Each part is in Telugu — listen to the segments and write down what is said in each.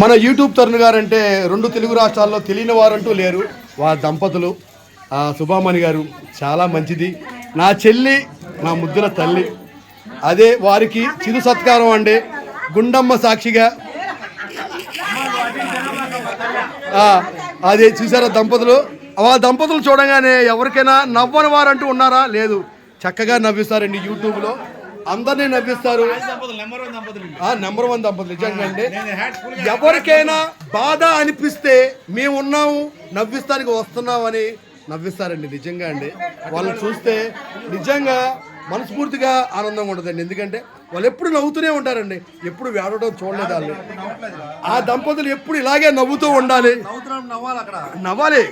మన యూట్యూబ్ తరుణ్ గారు అంటే రెండు తెలుగు రాష్ట్రాల్లో తెలియని వారంటూ లేరు. వారి దంపతులు. సుభామణి గారు చాలా మంచిది. నా చెల్లి నా ముద్దుల తల్లి. అదే వారికి చిరు సత్కారం అండి. గుండమ్మ సాక్షిగా. అదే చూసారా దంపతులు? ఆ దంపతులు చూడగానే ఎవరికైనా నవ్వని వారంటూ ఉన్నారా? లేదు. చక్కగా నవ్విస్తారండి యూట్యూబ్లో. అందరినీ నవ్విస్తారు. ఆ, నెంబర్ వన్ దంపతులు నిజంగా అండి. ఎవరికైనా బాధ అనిపిస్తే మేము ఉన్నాము నవ్విస్తానికి వస్తున్నామని నవ్విస్తారండి నిజంగా అండి. వాళ్ళని చూస్తే నిజంగా మనస్ఫూర్తిగా ఆనందంగా ఉంటుందండి. ఎందుకంటే వాళ్ళు ఎప్పుడు నవ్వుతూనే ఉంటారండి. ఎప్పుడు వేడటం చూడలేదు వాళ్ళు. ఆ దంపతులు ఎప్పుడు ఇలాగే నవ్వుతూ ఉండాలి. నవ్వాలి.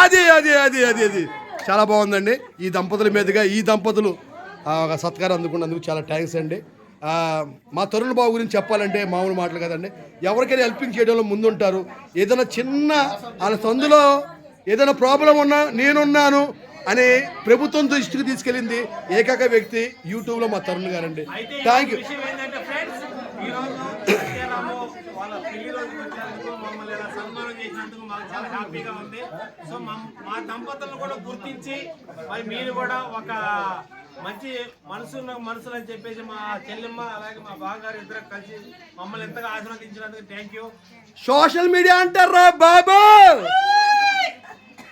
అది అది అది అది అది. చాలా బాగుందండి. ఈ దంపతుల మీదుగా ఈ దంపతులు ఒక సత్కారం అందుకున్నందుకు చాలా థ్యాంక్స్ అండి. మా తరుణ్ బాబు గురించి చెప్పాలంటే మామూలు మాటలు కదండి. ఎవరికైనా హెల్పింగ్ చేయడంలో ముందుంటారు. ఏదైనా చిన్న వాళ్ళ సందులో ఏదైనా ప్రాబ్లం ఉన్నా నేనున్నాను అని ప్రభుత్వం దృష్టికి తీసుకెళ్ళింది ఏకైక వ్యక్తి యూట్యూబ్లో మా తరుణ్ గారండి. థ్యాంక్ యూ విషయం ఏంటంటే ఫ్రెండ్స్ ఈ రోజు సత్యారాము వాళ్ళ పెళ్ళి రోజు వచ్చినందుకు మమ్మల్ని ఇలా సన్మానం చేసినందుకు మాకు చాలా హ్యాపీగా ఉంది. సో మా మా దంపతులను కూడా గుర్తించి మరి మీరు కూడా ఒక మంచి మనసున్న మనసులు అని చెప్పేసి మా చెల్లెమ్మ అలాగే మా బావగారు ఇద్దరు కలిసి మమ్మల్ని ఎంతగా ఆశీర్వదించినందుకు థ్యాంక్ యూ సోషల్ మీడియా అంటారా బాబు?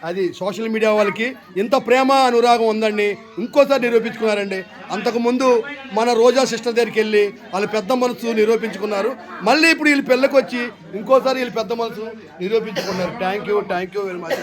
అది సోషల్ మీడియా వాళ్ళకి ఇంత ప్రేమ అనురాగం ఉందండి. ఇంకోసారి నిరూపించుకున్నారండి. అంతకుముందు మన రోజా సిస్టర్ దగ్గరికి వెళ్ళి వాళ్ళ పెద్ద మనసు నిరూపించుకున్నారు. మళ్ళీ ఇప్పుడు వీళ్ళు పిల్లకొచ్చి వచ్చి ఇంకోసారి వీళ్ళు పెద్ద మనసు నిరూపించుకున్నారు. Thank you thank you very much